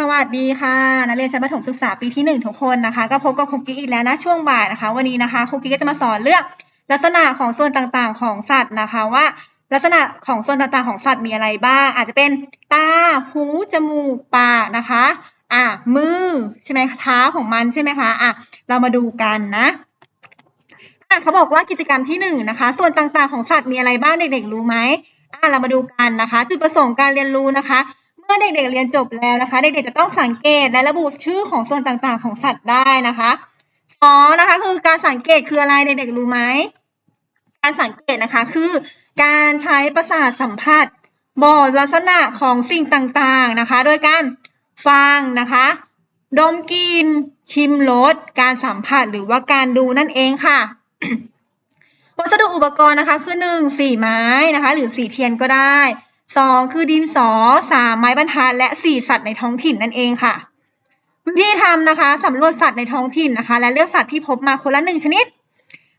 สวัสดีค่ะ นักเรียนชั้นประถมศึกษาปีที่หนึ่งทุกคนนะคะ ก็พบกับครูกิ๊กอีกแล้วนะช่วงบ่ายนะคะ วันนี้นะคะครูกิ๊กก็จะมาสอนเรื่องลักษณะของส่วนต่างๆของสัตว์นะคะว่า ลักษณะของส่วนต่างๆของสัตว์มีอะไรบ้าง อาจจะเป็นตาหูจมูกปากนะคะ อะมือใช่ไหมเท้าของมันใช่ไหมคะอะเรามาดูกันนะอะเขาบอกว่ากิจกรรมที่หนึ่งนะคะ ส่วนต่างๆของสัตว์มีอะไรบ้างเด็กๆรู้ไหมอะเรามาดูกันนะคะ จุดประสงค์การเรียนรู้นะคะ มื่อเด็กๆเรียนจบแล้วนะคะ เด็กๆจะต้องสังเกตและระบุชื่อของส่วนต่างๆ ของสัตว์ได้นะคะสองนะคะคือการสังเกตคืออะไรเด็กๆรู้ไหมการสังเกตนะคะคือ การใช้ประสาทสัมผัสบอกลักษณะของสิ่งต่างๆนะคะโดยการฟังนะคะ ดมกลิ่นชิมรสการสัมผัสหรือว่าการดูนั่นเองค่ะวัสดุอุปกรณ์นะคะคือหนึ่งสีไม้นะคะ หรือสีเทียนก็ได้ สองคือดินสอสามไม้บรรทัดและสี่สัตว์ในท้องถิ่นนั่นเองค่ะ วิธีทำนะคะสำรวจสัตว์ในท้องถิ่นนะคะ และเลือกสัตว์ที่พบมาคนละหนึ่งชนิด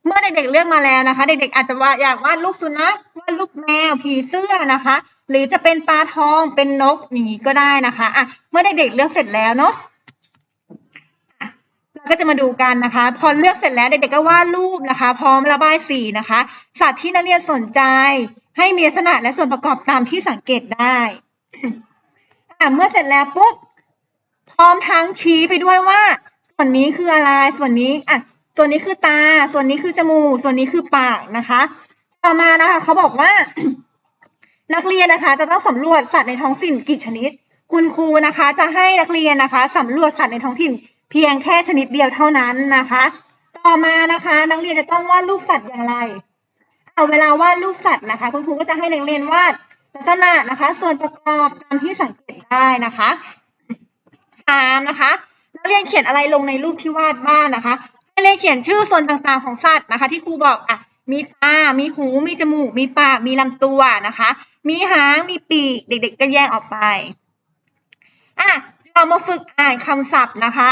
เมื่อเด็กๆเลือกมาแล้วนะคะ เด็กๆอาจจะว่าอยากวาดรูปสุนัขวาดรูปแมวผีเสื้อนะคะ หรือจะเป็นปลาทองเป็นนกอย่างนี้ก็ได้นะคะอะเมื่อเด็กๆเลือกเสร็จแล้วเนาะเราก็จะมาดูกันนะคะ พอเลือกเสร็จแล้วเด็กๆก็วาดรูปนะคะ พร้อมระบายสีนะคะ สัตว์ที่นักเรียนสนใจ ให้มีลักษณะและส่วนประกอบตามที่สังเกตได้เมื่อเสร็จแล้วปุ๊บพร้อมทั้งชี้ไปด้วยว่า ส่วนนี้คืออะไร ส่วนนี้อะส่วนนี้คือตา ส่วนนี้คือจมูก ส่วนนี้คือปากนะคะ ต่อมานะคะเขาบอกว่า นักเรียนนะคะ จะต้องสำรวจสัตว์ในท้องถิ่นกี่ชนิด คุณครูนะคะ จะให้นักเรียนนะคะสำรวจสัตว์ในท้องถิ่น เพียงแค่ชนิดเดียวเท่านั้นนะคะ ต่อมานะคะ นักเรียนจะต้องวาดรูปสัตว์อย่างไร เวลาวาดรูปสัตว์นะคะ คุณครูก็จะให้นักเรียนวาดลักษณะนะคะ ส่วนประกอบตามที่สังเกตได้นะคะสามนะคะนักเรียนเขียนอะไรลงในรูปที่วาดบ้างนะคะนักเรียนเขียนชื่อส่วนต่างๆของสัตว์นะคะ ที่ครูบอกอะมีตา มีหู มีจมูก มีปาก มีลำตัวนะคะ มีหาง มีปีก เด็ก ๆ ก็แยกออกไป อะ เรามาฝึกอ่านคำศัพท์นะคะ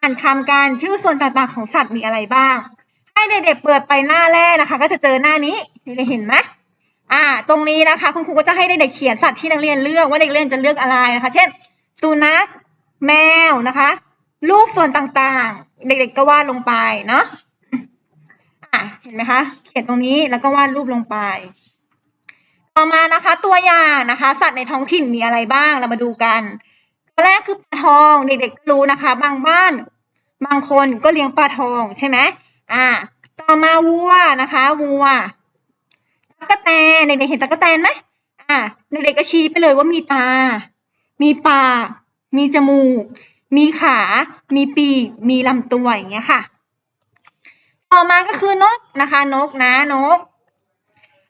อ่านคำการชื่อส่วนต่างๆของสัตว์มีอะไรบ้าง ให้เด็กๆเปิดไปหน้าแรกนะคะ ก็จะเจอหน้านี้เด็กๆเห็นไหมอ่า ตรงนี้นะคะ คุณครูก็จะให้เด็กๆเขียนสัตว์ที่นักเรียนเลือกว่าเด็กเรียนจะเลือกอะไรนะคะ เช่นสุนัขแมวนะคะ รูปส่วนต่างๆ เด็กๆก็วาดลงไปเนาะอะเห็นไหมคะ เขียนตรงนี้แล้วก็วาดรูปลงไป ต่อมานะคะ ตัวอย่างนะคะ สัตว์ในท้องถิ่นมีอะไรบ้างเรามาดูกันตัวแรกคือปลาทองเด็กๆรู้นะคะ บางบ้าน บางคนก็เลี้ยงปลาทองใช่ไหม อ่า ต่อมาวัวนะคะวัวตั๊กแตนเด็กๆเห็นตั๊กแตนไหมอ่าเด็กๆก็ชี้ไปเลยว่ามีตา มีปาก มีจมูก มีขา มีปีก มีลำตัวอย่างเงี้ยค่ะ ต่อมาก็คือนกนะคะ นกนะนก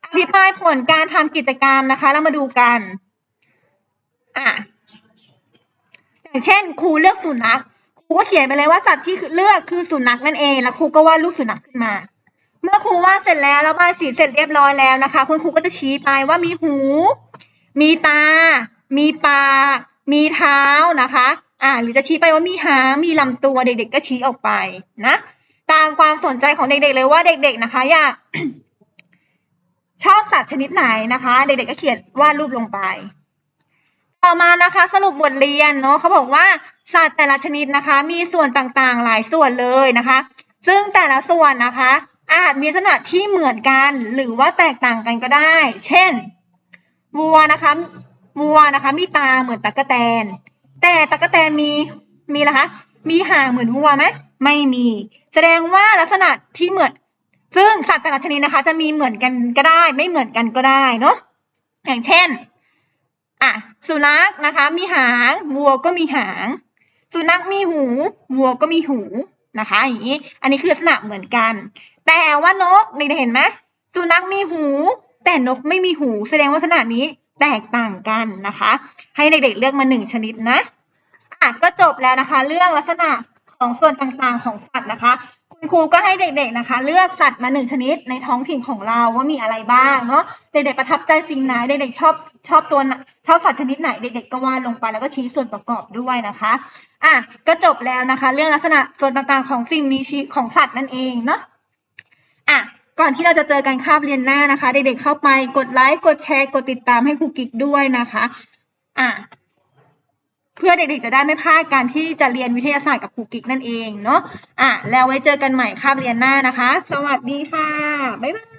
อธิบายผลการทำกิจกรรมนะคะ เรามาดูกัน อะอย่างเช่นครูเลือกสุนัข ก็เขียนไปเลยว่าสัตว์ที่เลือกคือสุนัขนั่นเอง แล้วครูก็วาดรูปสุนัขขึ้นมา เมื่อครูวาดเสร็จแล้วแล้วบายสีเสร็จเรียบร้อยแล้วนะคะ คุณครูก็จะชี้ไปว่ามีหู มีตา มีปาก มีเท้านะคะ อ่า หรือจะชี้ไปว่ามีหาง มีลำตัว เด็ก ๆ ก็ชี้ออกไปนะ ตามความสนใจของเด็ก ๆ เลยว่าเด็ก ๆ นะคะ อยากชอบสัตว์ชนิดไหนนะคะ เด็ก ๆ ก็เขียนวาดรูปลงไป ต่อมานะคะ สรุปบทเรียนเนาะเขาบอกว่า สัตว์แต่ละชนิดนะคะ มีส่วนต่างๆ หลายส่วนเลยนะคะ ซึ่งแต่ละส่วนนะคะ อาจมีลักษณะที่เหมือนกันหรือว่าแตกต่างกันก็ได้ เช่นวัวนะคะวัวนะคะ มีตาเหมือนตั๊กแตน แต่ตั๊กแตนมีมีอะคะ มีหางเหมือนวัวไหมไม่มี แสดงว่าลักษณะที่เหมือน ซึ่งสัตว์แต่ละชนิดนะคะ จะมีเหมือนกันก็ได้ ไม่เหมือนกันก็ได้เนาะอย่างเช่นอะสุนัขนะคะ มีหางวัวก็มีหาง สุนัขมีหูวัวก็มีหูนะคะอย่างนี้อันนี้คือลักษณะเหมือนกัน แต่ว่านกเด็กๆเห็นไหมสุนัขมีหู แต่นกไม่มีหู แสดงว่าลักษณะนี้แตกต่างกันนะคะ ให้เด็กๆเลือกมาหนึ่งชนิดนะอะก็จบแล้วนะคะ เรื่องลักษณะของส่วนต่างๆของสัตว์นะคะ ณครูก็ให้เด็กๆนะคะ เลือกสัตว์มาหนึ่งชนิดในท้องถิ่นของเราว่ามีอะไรบ้างเนาะเด็กๆประทับใจสิ่งไหนเด็กๆชอบชอบตัวชอบสัตว์ชนิดไหนเด็กๆก็วาดลงไปแล้วก็ชี้ส่วนประกอบด้วยนะคะอะก็จบแล้วนะคะ เรื่องลักษณะส่วนต่างๆของสิ่งมีชีวิตของสัตว์นั่นเองเนาะอะก่อนที่เราจะเจอกันคาบเรียนหน้านะคะ เด็กๆเข้าไปกดไลค์กดแชร์กดติดตามให้ครูกิ๊กด้วยนะคะอะ เพื่อเด็กๆจะได้ไม่พลาดการที่จะเรียนวิทยาศาสตร์กับครูกิ๊กนั่นเองเนาะอะแล้วไว้เจอกันใหม่คาบเรียนหน้านะคะ สวัสดีค่ะ บ๊ายบาย